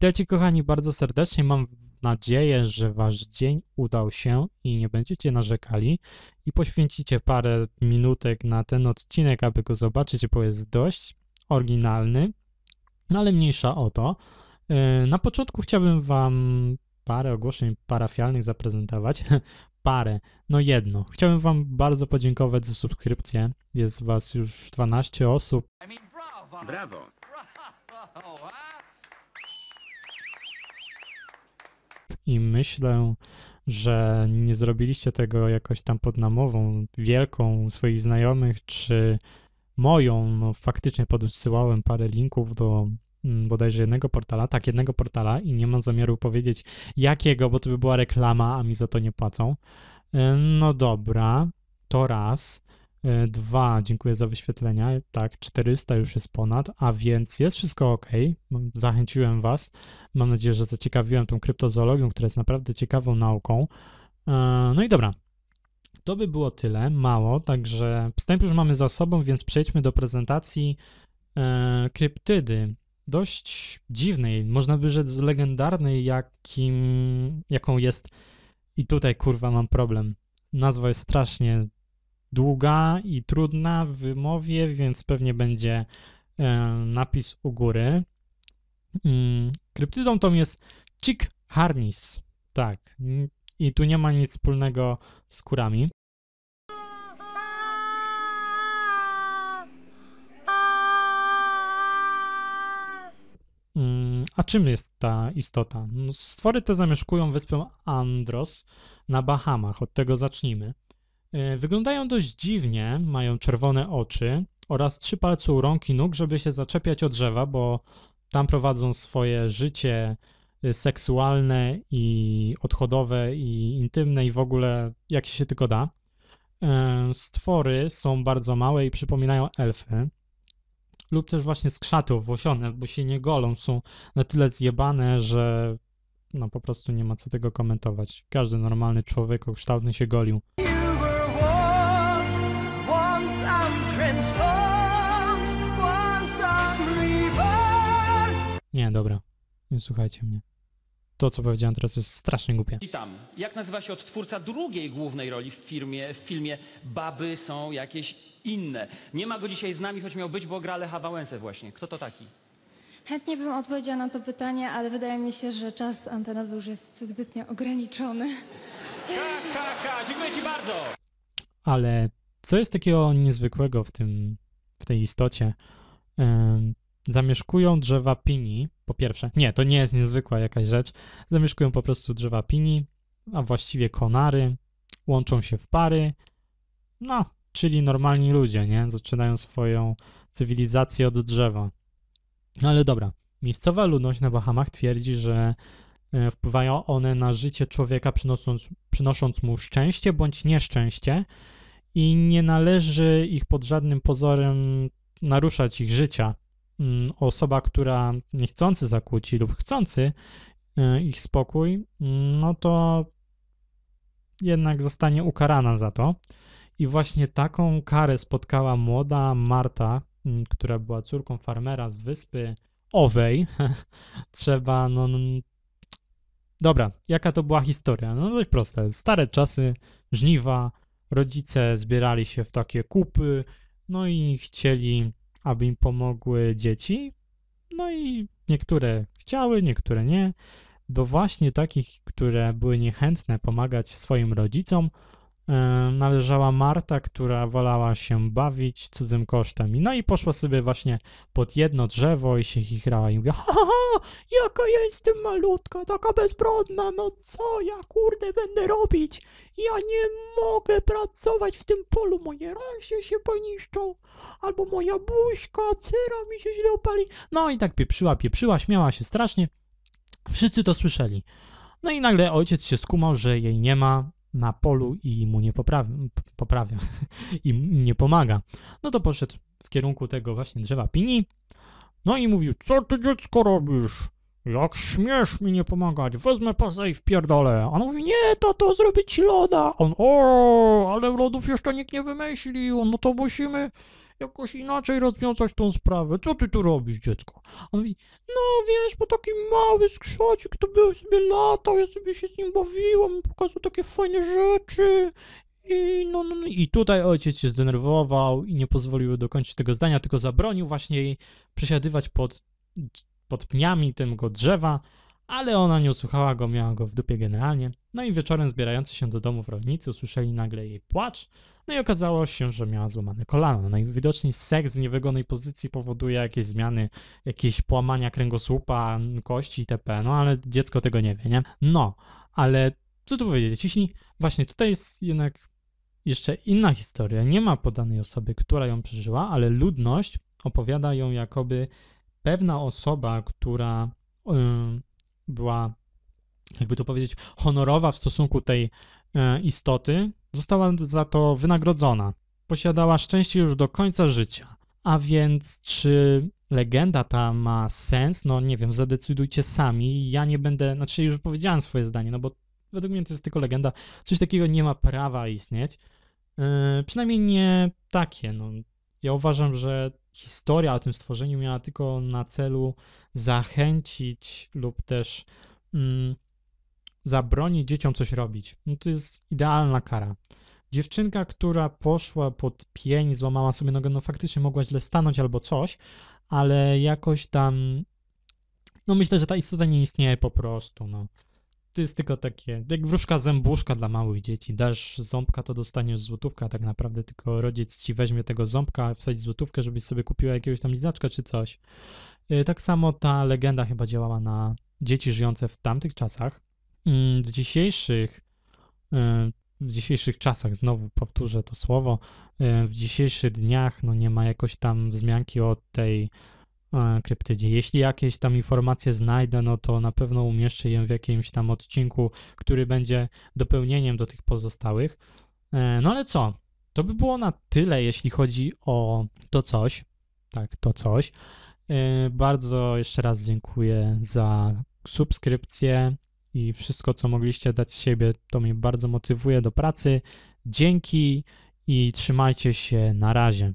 Witajcie kochani bardzo serdecznie. Mam nadzieję, że wasz dzień udał się i nie będziecie narzekali i poświęcicie parę minutek na ten odcinek, aby go zobaczyć, bo jest dość oryginalny, no ale mniejsza o to. E, na początku chciałbym wam parę ogłoszeń parafialnych zaprezentować. Parę, no jedno. Chciałbym wam bardzo podziękować za subskrypcję. Jest was już 12 osób. Brawo. i myślę, że nie zrobiliście tego jakoś tam pod namową wielką swoich znajomych, czy moją, no faktycznie podsyłałem parę linków do mm, bodajże jednego portala, tak, jednego portala i nie mam zamiaru powiedzieć jakiego, bo to by była reklama, a mi za to nie płacą. E, No dobra, to raz. E, Dwa, dziękuję za wyświetlenia. Tak, 400 już jest ponad, a więc jest wszystko ok. Zachęciłem Was. Mam nadzieję, że zaciekawiłem tą kryptozoologią, która jest naprawdę ciekawą nauką. E, No i dobra. To by było tyle, mało, także wstęp już mamy za sobą, więc przejdźmy do prezentacji e, kryptydy. Dość dziwnej, można by rzec legendarnej, jakim, jaką jest. I tutaj kurwa mam problem. Nazwa jest strasznie długa i trudna w wymowie, więc pewnie będzie e, napis u góry. Mm, Kryptydą tą jest Chick Harnis. Tak. I tu nie ma nic wspólnego z kurami. Mm, A czym jest ta istota? No, stwory te zamieszkują wyspę Andros na Bahamach. Od tego zacznijmy. E, Wyglądają dość dziwnie, mają czerwone oczy oraz trzy palce u rąk i nóg, żeby się zaczepiać o drzewa, bo tam prowadzą swoje życie y, seksualne i odchodowe i intymne i w ogóle jak się tylko da. E, Stwory są bardzo małe i przypominają elfy lub też właśnie z krzatów włosione, bo się nie golą, są na tyle zjebane, że no po prostu nie ma co tego komentować. Każdy normalny człowiek kształtny się golił. Nie, dobra, nie słuchajcie mnie. To, co powiedziałem teraz jest strasznie głupie. Witam. Jak nazywa się odtwórca drugiej głównej roli w, firmie, w filmie Baby są jakieś inne? Nie ma go dzisiaj z nami, choć miał być, bo gra Lecha Wałęsę właśnie. Kto to taki? Chętnie bym odpowiedziała na to pytanie, ale wydaje mi się, że czas antenowy już jest zbytnio ograniczony. Ha, ha, ha, dziękuję ci bardzo! Ale co jest takiego niezwykłego w tym, w tej istocie? Zamieszkują drzewa pini, po pierwsze. Nie, to nie jest niezwykła jakaś rzecz. Zamieszkują po prostu drzewa pini, a właściwie konary, łączą się w pary. No, czyli normalni ludzie, nie? Zaczynają swoją cywilizację od drzewa. No ale dobra. Miejscowa ludność na Bahamach twierdzi, że e, wpływają one na życie człowieka, przynosząc, przynosząc mu szczęście bądź nieszczęście i nie należy ich pod żadnym pozorem naruszać ich życia. Mm, Osoba, która niechcący zakłóci lub chcący e, ich spokój, mm, no to jednak zostanie ukarana za to. I właśnie taką karę spotkała młoda Marta, mm, która była córką farmera z wyspy Owej. Trzeba, no. Dobra, jaka to była historia? No dość proste. Stare czasy, żniwa, rodzice zbierali się w takie kupy, no i chcieli, aby im pomogły dzieci. No i niektóre chciały, niektóre nie. Do właśnie takich, które były niechętne pomagać swoim rodzicom, należała Marta, która wolała się bawić cudzym kosztem. No i poszła sobie właśnie pod jedno drzewo i się chichrała i mówiła, ha, ha, ha, jaka ja jestem malutka, taka bezbrodna, no co ja kurde będę robić? Ja nie mogę pracować w tym polu, moje ręce się poniszczą, albo moja buźka, cera mi się źle opali. No i tak pieprzyła, pieprzyła, śmiała się strasznie. Wszyscy to słyszeli. No i nagle ojciec się skumał, że jej nie ma na polu i mu nie poprawia, poprawia i nie pomaga. No to poszedł w kierunku tego właśnie drzewa pini. No i mówił, co ty dziecko robisz? Jak śmiesz mi nie pomagać? Wezmę pasę i wpierdolę. A on mówi, nie, tato, zrobić ci loda. On, o, ale lodów jeszcze nikt nie wymyślił, no to musimy jakoś inaczej rozwiązać tą sprawę. Co ty tu robisz, dziecko? On mówi, no wiesz, bo taki mały skrzocik to był sobie latał, ja sobie się z nim bawiłam, pokazał takie fajne rzeczy. I, no, no, no. I tutaj ojciec się zdenerwował i nie pozwolił dokończyć tego zdania, tylko zabronił właśnie jej przesiadywać pod, pod pniami tego drzewa, ale ona nie usłuchała go, miała go w dupie generalnie. No i wieczorem zbierający się do domów rolnicy usłyszeli nagle jej płacz, no i okazało się, że miała złamane kolano. Najwidoczniej seks w niewygodnej pozycji powoduje jakieś zmiany, jakieś połamania kręgosłupa, kości itp. No ale dziecko tego nie wie, nie? No, ale co tu powiedzieć? Jeśli właśnie tutaj jest jednak jeszcze inna historia, nie ma podanej osoby, która ją przeżyła, ale ludność opowiada ją jakoby pewna osoba, która ym, była, jakby to powiedzieć, honorowa w stosunku tej e, istoty, została za to wynagrodzona. Posiadała szczęście już do końca życia. A więc czy legenda ta ma sens? No nie wiem, zadecydujcie sami. Ja nie będę, znaczy już powiedziałem swoje zdanie, no bo według mnie to jest tylko legenda. Coś takiego nie ma prawa istnieć. Yy, przynajmniej nie takie. No. Ja uważam, że historia o tym stworzeniu miała tylko na celu zachęcić lub też mm, zabronić dzieciom coś robić. No to jest idealna kara. Dziewczynka, która poszła pod pień, złamała sobie nogę, no faktycznie mogła źle stanąć albo coś, ale jakoś tam, no myślę, że ta istota nie istnieje po prostu, no. To jest tylko takie, jak wróżka zębuszka dla małych dzieci. Dasz ząbka, to dostaniesz złotówkę, a tak naprawdę tylko rodzic ci weźmie tego ząbka, wsadzi złotówkę, żebyś sobie kupiła jakiegoś tam lizaczka czy coś. Yy, Tak samo ta legenda chyba działała na dzieci żyjące w tamtych czasach. Mm, W dzisiejszych, yy, w dzisiejszych czasach, znowu powtórzę to słowo, yy, w dzisiejszych dniach no nie ma jakoś tam wzmianki o tej e, kryptydzie. Jeśli jakieś tam informacje znajdę, no to na pewno umieszczę je w jakimś tam odcinku, który będzie dopełnieniem do tych pozostałych. E, No ale co? To by było na tyle, jeśli chodzi o to coś. Tak, to coś. E, Bardzo jeszcze raz dziękuję za subskrypcję i wszystko, co mogliście dać z siebie, to mnie bardzo motywuje do pracy. Dzięki i trzymajcie się. Na razie.